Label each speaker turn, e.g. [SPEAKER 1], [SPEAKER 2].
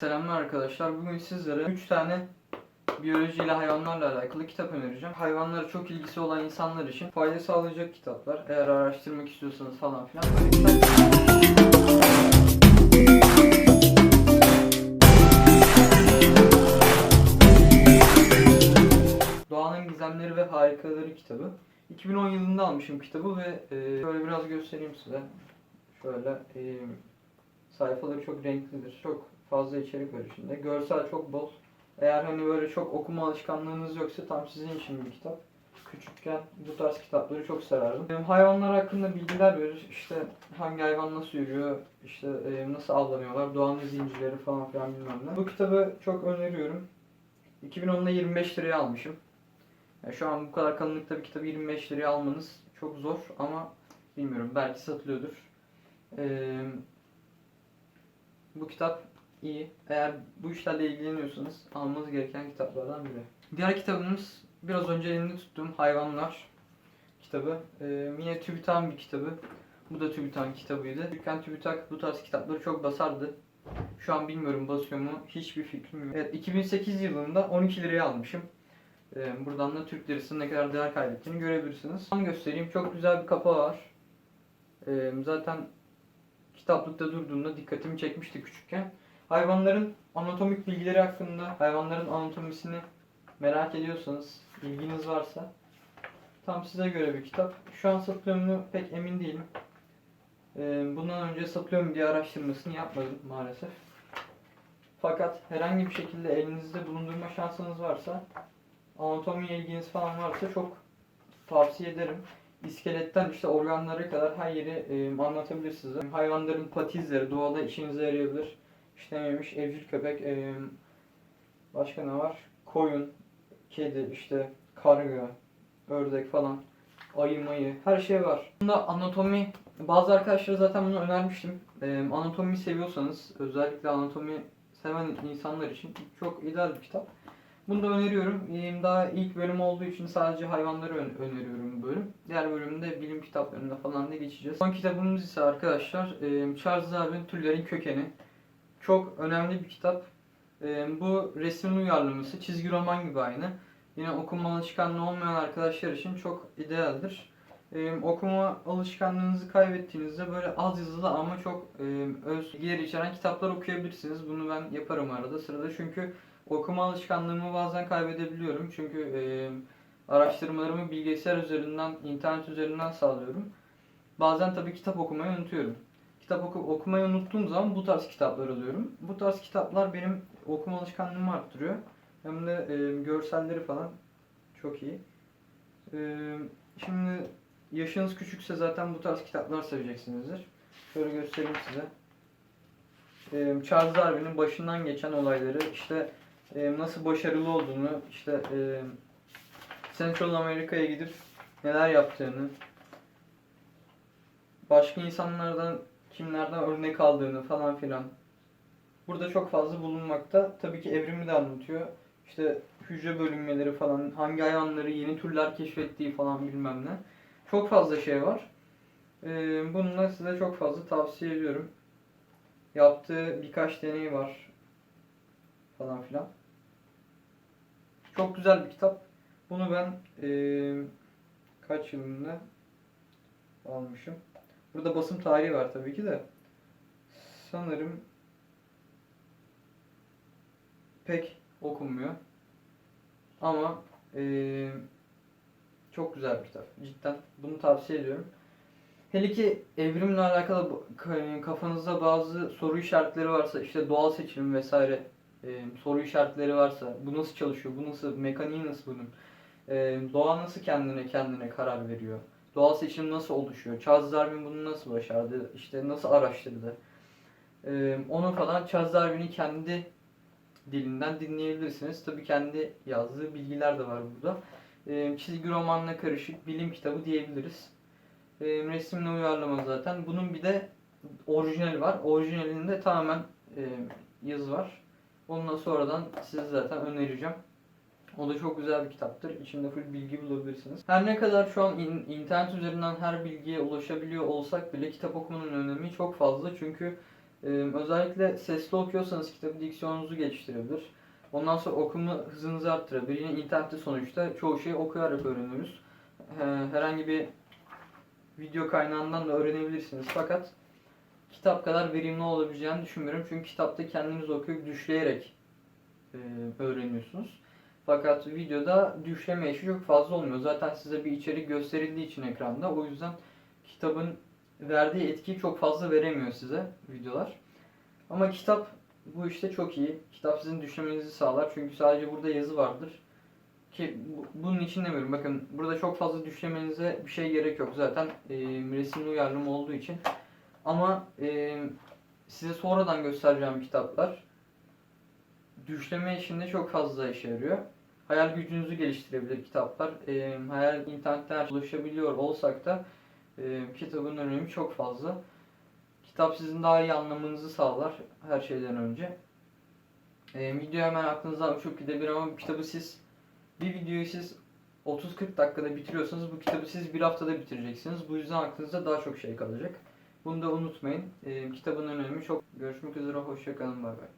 [SPEAKER 1] Selamlar arkadaşlar. Bugün sizlere 3 tane biyolojiyle hayvanlarla alakalı kitap önereceğim. Hayvanlara çok ilgisi olan insanlar için fayda sağlayacak kitaplar. Eğer araştırmak istiyorsanız falan filan. Doğanın Gizemleri ve Harikaları kitabı. 2010 yılında almışım kitabı ve e, şöyle biraz göstereyim size. Şöyle e, sayfaları çok renklidir. Çok fazla içerik var içinde. Görsel çok bol. Eğer hani böyle çok okuma alışkanlığınız yoksa tam sizin için bir kitap. Küçükken bu tarz kitapları çok severdim. Benim hayvanlar hakkında bilgiler verir. İşte hangi hayvan nasıl yürüyor, işte e, nasıl avlanıyorlar, doğanın zincirleri falan filan bilmem ne. Bu kitabı çok öneriyorum. 2010'da 25 liraya almışım. Ya şu an bu kadar kalınlıkta bir kitabı 25 liraya almanız çok zor ama bilmiyorum belki satılıyordur. Ee, bu kitap iyi. Eğer bu işlerle ilgileniyorsanız almanız gereken kitaplardan biri. Diğer kitabımız biraz önce elinde tuttuğum Hayvanlar kitabı. Ee, yine TÜBİTAK'ın bir kitabı. Bu da TÜBİTAK'ın kitabıydı. Türkan TÜBİTAK bu tarz kitapları çok basardı. Şu an bilmiyorum basıyor mu hiçbir fikrim yok. Evet 2008 yılında 12 liraya almışım. Ee, buradan da Türk lirasının ne kadar değer kaybettiğini görebilirsiniz. Tam göstereyim çok güzel bir kapağı var. Ee, zaten kitaplıkta durduğunda dikkatimi çekmişti küçükken. Hayvanların anatomik bilgileri hakkında, hayvanların anatomisini merak ediyorsanız, ilginiz varsa tam size göre bir kitap. Şu an satılıyor mu pek emin değilim. Ee, bundan önce satılıyor mu diye araştırmasını yapmadım maalesef. Fakat herhangi bir şekilde elinizde bulundurma şansınız varsa, anatomiye ilginiz falan varsa çok tavsiye ederim. İskeletten işte organlara kadar her yeri e, anlatabilir size. Hayvanların pati izleri doğada işinize yarayabilir. İşte neymiş evcil köpek, e, başka ne var? Koyun, kedi, işte karga, ördek falan, ayı mayı her şey var. Bunda anatomi, bazı arkadaşlara zaten bunu önermiştim. E, anatomi seviyorsanız, özellikle anatomi seven insanlar için çok ideal bir kitap. Bunu da öneriyorum. Daha ilk bölüm olduğu için sadece hayvanları ön- öneriyorum bu bölüm. Diğer bölümde bilim kitaplarına falan da geçeceğiz. Son kitabımız ise arkadaşlar Charles Darwin Türlerin Kökeni. Çok önemli bir kitap. E, Bu resmin uyarlaması, çizgi roman gibi aynı. Yine okuma alışkanlığı olmayan arkadaşlar için çok idealdir. E, okuma alışkanlığınızı kaybettiğinizde böyle az yazılı ama çok e, öz bilgiler içeren kitaplar okuyabilirsiniz. Bunu ben yaparım arada sırada çünkü okuma alışkanlığımı bazen kaybedebiliyorum. Çünkü e, araştırmalarımı bilgisayar üzerinden, internet üzerinden sağlıyorum. Bazen tabii kitap okumayı unutuyorum. Kitap oku, okumayı unuttuğum zaman bu tarz kitaplar alıyorum. Bu tarz kitaplar benim okuma alışkanlığımı arttırıyor. Hem de e, görselleri falan çok iyi. E, şimdi yaşınız küçükse zaten bu tarz kitaplar seveceksinizdir. Şöyle göstereyim size. E, Charles Darwin'in başından geçen olayları, işte e, nasıl başarılı olduğunu, işte e, Central Amerika'ya gidip neler yaptığını, başka insanlardan kimlerden örnek aldığını falan filan. Burada çok fazla bulunmakta. Tabii ki evrimi de anlatıyor. İşte hücre bölünmeleri falan, hangi hayvanları yeni türler keşfettiği falan bilmem ne. Çok fazla şey var. E, bunu da size çok fazla tavsiye ediyorum. Yaptığı birkaç deney var falan filan. Çok güzel bir kitap. Bunu ben eee, kaç yılında almışım. Burada basım tarihi var tabii ki de. Sanırım pek okunmuyor. Ama eee, çok güzel bir kitap. Cidden bunu tavsiye ediyorum. Hele ki evrimle alakalı ka- kafanızda bazı soru işaretleri varsa işte doğal seçilim vesaire e, soru işaretleri varsa bu nasıl çalışıyor, bu nasıl, mekaniği nasıl bunun, e, doğa nasıl kendine kendine karar veriyor, doğal seçim nasıl oluşuyor, Charles Darwin bunu nasıl başardı, işte nasıl araştırdı, e, onu falan Charles Darwin'in kendi dilinden dinleyebilirsiniz. Tabii kendi yazdığı bilgiler de var burada. E, çizgi romanla karışık bilim kitabı diyebiliriz. E, resimle uyarlama zaten. Bunun bir de orijinali var. Orijinalinde tamamen e, yazı var. Ondan sonradan size zaten önereceğim. O da çok güzel bir kitaptır. İçinde full bilgi bulabilirsiniz. Her ne kadar şu an in- internet üzerinden her bilgiye ulaşabiliyor olsak bile kitap okumanın önemi çok fazla. Çünkü Ee, özellikle sesli okuyorsanız kitabı diksiyonunuzu geliştirebilir. Ondan sonra okuma hızınızı arttırabilir. Yine internette sonuçta çoğu şeyi okuyarak öğreniyoruz. Ee, herhangi bir video kaynağından da öğrenebilirsiniz. Fakat kitap kadar verimli olabileceğini düşünmüyorum. Çünkü kitapta kendiniz okuyup düşleyerek e, öğreniyorsunuz. Fakat videoda düşleme işi çok fazla olmuyor. Zaten size bir içerik gösterildiği için ekranda. O yüzden kitabın verdiği etkiyi çok fazla veremiyor size videolar. Ama kitap bu işte çok iyi. Kitap sizin düşlemenizi sağlar. Çünkü sadece burada yazı vardır. Ki bu- bunun için demiyorum. Bakın burada çok fazla düşlemenize bir şey gerek yok. Zaten e, resimli uyarlama olduğu için. Ama e, size sonradan göstereceğim kitaplar düşleme işinde çok fazla işe yarıyor. Hayal gücünüzü geliştirebilir kitaplar. E, hayal internetten ulaşabiliyor olsak da e, kitabın önemi çok fazla. Kitap sizin daha iyi anlamanızı sağlar her şeyden önce. E, video hemen aklınızdan uçup gidebilir ama kitabı siz bir videoyu siz 30-40 dakikada bitiriyorsanız bu kitabı siz bir haftada bitireceksiniz. Bu yüzden aklınızda daha çok şey kalacak. Bunu da unutmayın. E, kitabın önemi çok. Görüşmek üzere. Hoşçakalın. Bay bay.